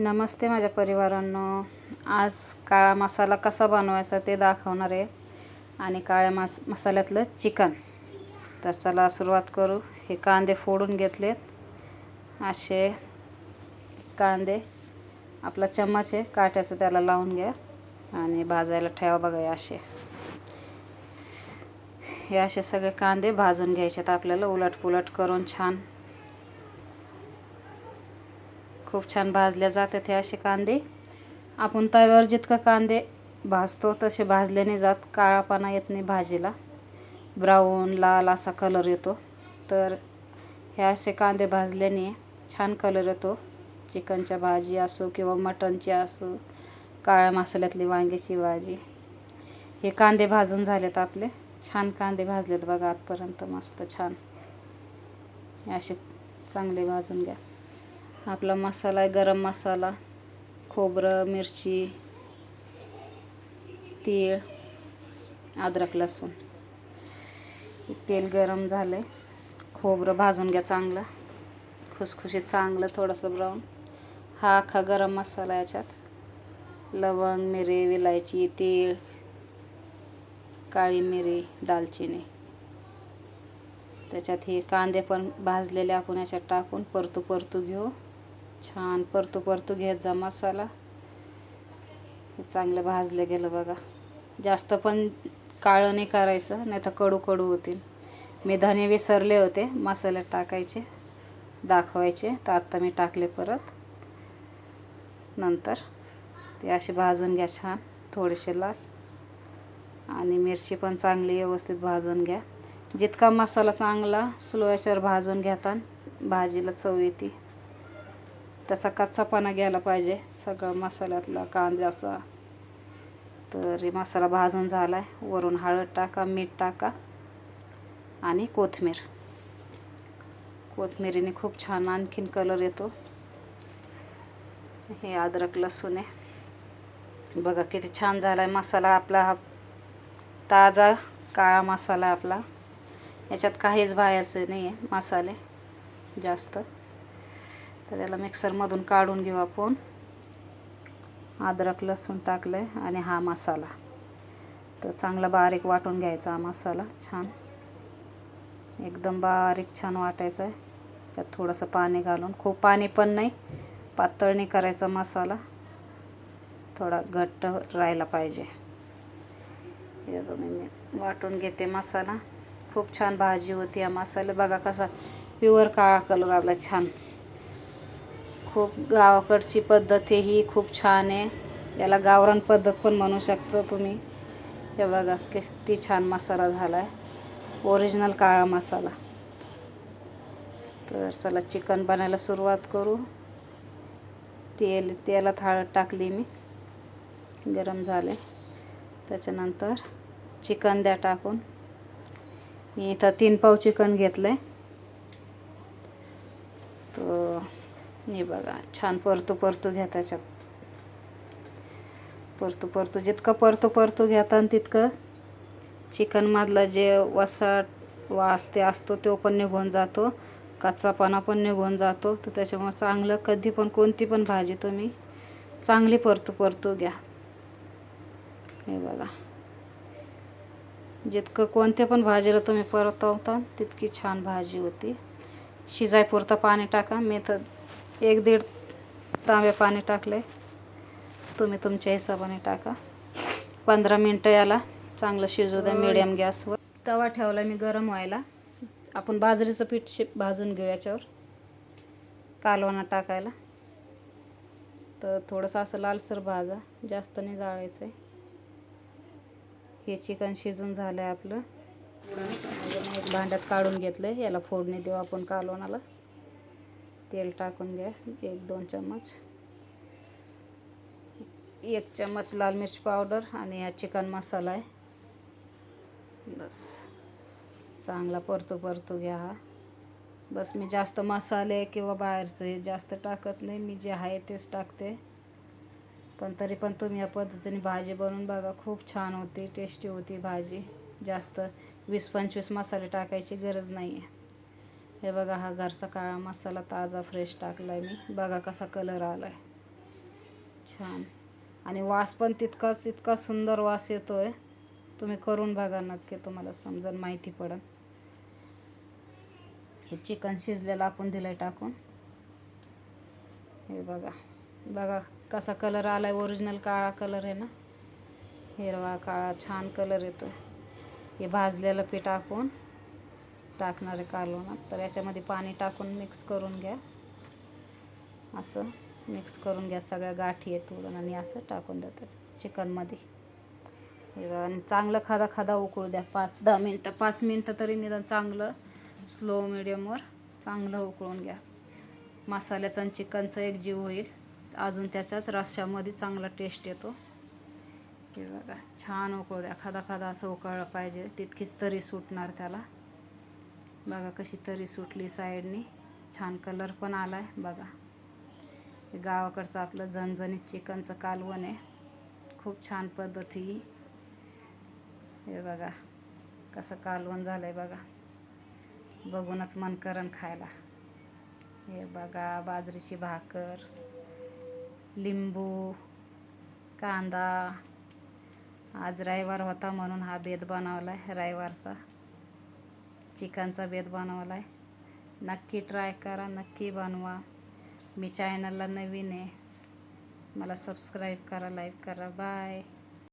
नमस्ते माझ्या परिवारांनो. आज काळा मसाला कसा बनवायचा ते दाखवणार आहे. आणि काळ्या मास मसाल्यातलं चिकन. तर चला सुरुवात करू. हे कांदे फोडून घेतलेत. असे कांदे आपला चम्मच आहे काट्याचं त्याला लावून घ्या. आणि भाजायला ठेवा बघा असे. हे असे सगळे कांदे भाजून घ्यायचे आहेत आपल्याला. उलट पुलट करून छान खूप छान भाजल्या जातात हे असे कांदे. आपण तव्यावर जितकं कांदे भाजतो तसे भाजल्याने जात काळापणा येत नाही भाजीला. ब्राऊन लाल असा कलर येतो. तर हे असे कांदे भाजल्याने छान कलर येतो. चिकनच्या भाजी असो किंवा मटणची असो काळ्या मसाल्यातली वांग्याची भाजी. हे कांदे भाजून झालेत आपले. छान कांदे भाजलेत बघा आतपर्यंत. मस्त छान. असे चांगले भाजून घ्या. आपला मसाला आहे गरम मसाला खोबरं मिरची तीळ अद्रक लसूण. तेल गरम झालं आहे खोबरं भाजून घ्या चांगलं. खुसखुशीत चांगलं थोडंसं ब्राऊन हा अख्खा गरम मसाला याच्यात. लवंग मिरी विलायची तीळ काळी मिरी दालचिनी. त्याच्यात हे कांदे पण भाजलेले आपण याच्यात टाकून परतू परतू घेऊ. छान परतू परतू घेत जा मसाला. चांगलं भाजलं गेलं बघा. जास्त पण काळं नाही करायचं नाही तर कडू कडू होतील. मी धने विसरले होते मसाल्यात टाकायचे दाखवायचे. तर आत्ता मी टाकले परत. नंतर ते असे भाजून घ्या छान थोडेसे लाल. आणि मिरची पण चांगली व्यवस्थित भाजून घ्या. जितका मसाला चांगला स्लो याच्यावर भाजून घेता भाजीला चव येते. त्याचा कच्चापणा गेला पाहिजे. सगळं मसाल्यातला कांद्याचा तर हे मसाला भाजून झाला आहे वरून हळद टाका मीठ टाका आणि कोथमीर कोथमिरीने खूप छान आणखीन कलर येतो. हे अद्रक लसूण आहे. बघा किती छान झाला आहे मसाला आपला. हा ताजा काळा मसाला आपला. याच्यात काहीच बाहेरचं नाही आहे मसाले. जास्त. तर याला मिक्सरमधून काढून घेऊ आपण. अद्रक लसूण टाकलं आहे आणि हा मसाला. तर चांगला बारीक वाटून घ्यायचा हा मसाला छान. एकदम बारीक छान वाटायचं आहे. त्यात थोडंसं पाणी घालून. खूप पाणी पण नाही पातळ नाही करायचा मसाला. थोडा घट्ट राहायला पाहिजे. हे मी वाटून घेते मसाला. खूप छान भाजी होती या मसाला. बघा कसा प्युअर काळा कलर आला छान. खूप गावाकडची पद्धत आहे ही खूप छान आहे. याला गावरान पद्धत पण म्हणू शकतो तुम्ही. हे बघा किती छान मसाला झाला आहे ओरिजिनल काळा मसाला. तर चला चिकन बनायला सुरुवात करू. तेल तेलात हळद टाकली मी. गरम झाले. त्याच्यानंतर चिकन द्या टाकून. मी इथं तीन पाव चिकन घेतलं आहे तर हे बघा छान परतू परतू घ्या त्याच्यात. परतू परतू जितकं परतू परतू घेता तितकं चिकनमधला जे वसाट वास ते असतो तो पण निघून जातो. कच्चापणा पण निघून जातो. तर त्याच्यामुळे चांगलं कधी पण कोणती पण भाजी तुम्ही चांगली परतू परतू घ्या. हे बघा. जितकं कोणत्या पण भाजीला तुम्ही परतवता तितकी छान भाजी होती. शिजायपुरतं पाणी टाका. मी तर एक दीड तांबे पाणी टाकले तुम्ही तुमच्या हिशोबाने टाका. पंधरा मिनटं याला चांगलं शिजू द्या मिडियम गॅसवर तवा ठेवला मी गरम व्हायला. आपण बाजरीचं पीठ शे भाजून घेऊ याच्यावर. कालवणा टाकायला. तर थोडंसं असं लालसर भाजा जास्त नाही जाळायचं आहे हे चिकन शिजून झालं आहे आपलं. एक भांड्यात काढून घेतलं आहे याला फोडणी देऊ आपण कालवणाला. तेल टाकून घ्या एक दोन चम्मच. एक चम्मच लाल मिरच पावडर आणि हा चिकन मसाला आहे. बस. चांगला परतू परतू घ्या हा. बस मी जास्त मसाले किंवा बाहेरचं हे जास्त टाकत नाही मी जे आहे तेच टाकते. पण तरी पण तुम्ही या पद्धतीने भाजी बनवून बघा खूप छान होती टेस्टी होती भाजी. जास्त वीस पंचवीस मसाले टाकायची गरज नाही आहे हे बघा हा घरचा काळा मसाला ताजा फ्रेश टाकला आहे मी. बघा कसा कलर आला आहे छान. आणि वास पण तितकाच इतका सुंदर वास येतोय. तुम्ही करून बघा नक्की तुम्हाला समजून माहिती पडेल. हे चिकन शिजलेलं आपण दिलंय टाकून. हे बघा. बघा कसा कलर आलाय ओरिजिनल काळा कलर आहे ना? हिरवा काळा छान कलर येतो हे भाजलेलं पीठ टाकून टाकणारे कालवणात. तर याच्यामध्ये पाणी टाकून मिक्स करून घ्या. असं मिक्स करून घ्या. सगळ्या गाठी आहेत उडून आणि असं टाकून द्या तर चिकनमध्ये. आणि चांगलं खादा खादा उकळू द्या. पाच दहा मिनटं पाच मिनटं तरी निदान चांगलं स्लो मिडियमवर चांगलं उकळून घ्या. मसाल्याचं आणि चिकनचं एक जीव होईल. अजून त्याच्यात रश्श्यामध्ये चांगला टेस्ट येतो. की बघा छान उकळू द्या. खादा खादा असं उकळलं पाहिजे. तितकीच तरी सुटणार त्याला. बघा कशी तरी सुटली साईडनी. छान कलर पण आला आहे बघा. हे गावाकडचं आपलं झणझणीत चिकनचं कालवण आहे. खूप छान पद्धती हे. बघा कसं कालवण झालं आहे बघा. बघूनच मन करण खायला. हे बघा बाजरीची भाकर लिंबू कांदा. आज रविवार होता म्हणून हा बेद बनवला आहे रविवारचा. चिकनचा बेत बनवला आहे नक्की ट्राय करा नक्की बनवा. मी चॅनलला नवीन आहे. मला सबस्क्राईब करा लाईक करा. बाय